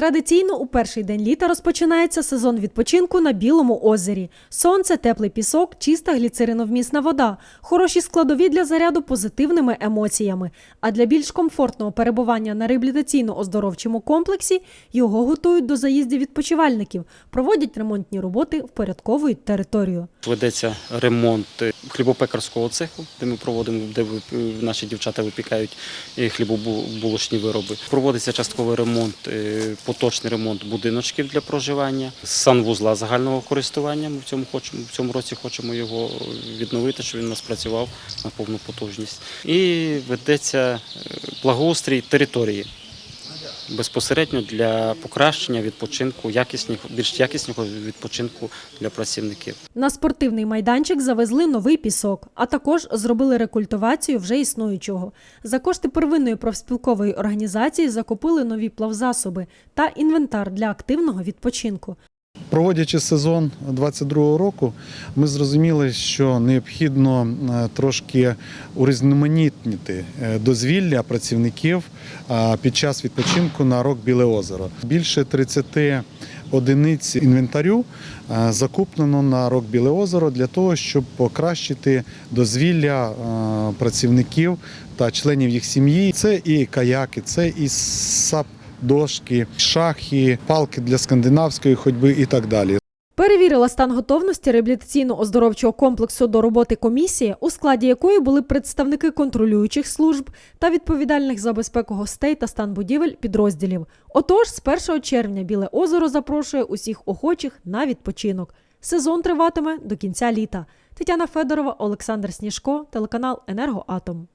Традиційно у перший день літа розпочинається сезон відпочинку на Білому озері. Сонце, теплий пісок, чиста гліцериновмісна вода, хороші складові для заряду позитивними емоціями. А для більш комфортного перебування на реабілітаційно-оздоровчому комплексі його готують до заїздів відпочивальників, проводять ремонтні роботи, впорядковують територію. Ведеться ремонт е, хлібопекарського цеху, де ми проводимо, де е, наші дівчата випікають е, хлібобулочні вироби. Проводиться частковий ремонт, поточний ремонт будиночків для проживання, санвузла загального користування. Ми в цьому хочемо в цьому році хочемо його відновити, щоб він у нас працював на повну потужність. І ведеться е, благоустрій території. Безпосередньо для покращення відпочинку, якісних, більш якісного відпочинку для працівників. На спортивний майданчик завезли новий пісок, а також зробили рекультивацію вже існуючого. За кошти первинної профспілкової організації закупили нові плавзасоби та інвентар для активного відпочинку. Проводячи сезон 22-го року, ми зрозуміли, що необхідно е, трошки урізноманітнити е, дозвілля працівників під час відпочинку на рок Біле озеро. Більше 30 одиниць інвентарю е, закуплено на рок Біле озеро для того, щоб покращити дозвілля працівників та членів їх сім'ї. Це і каяки, це і сап. Дошки, шахи, палки для скандинавської ходьби і так далі. Перевірила стан готовності реабілітаційно-оздоровчого комплексу до роботи комісії, у складі якої були представники контролюючих служб та відповідальних за безпеку гостей та стан будівель підрозділів. Отож, з 1 червня Біле озеро запрошує усіх охочих на відпочинок. Сезон триватиме до кінця літа. Тетяна Федорова, Олександр Сніжко, телеканал Енергоатом.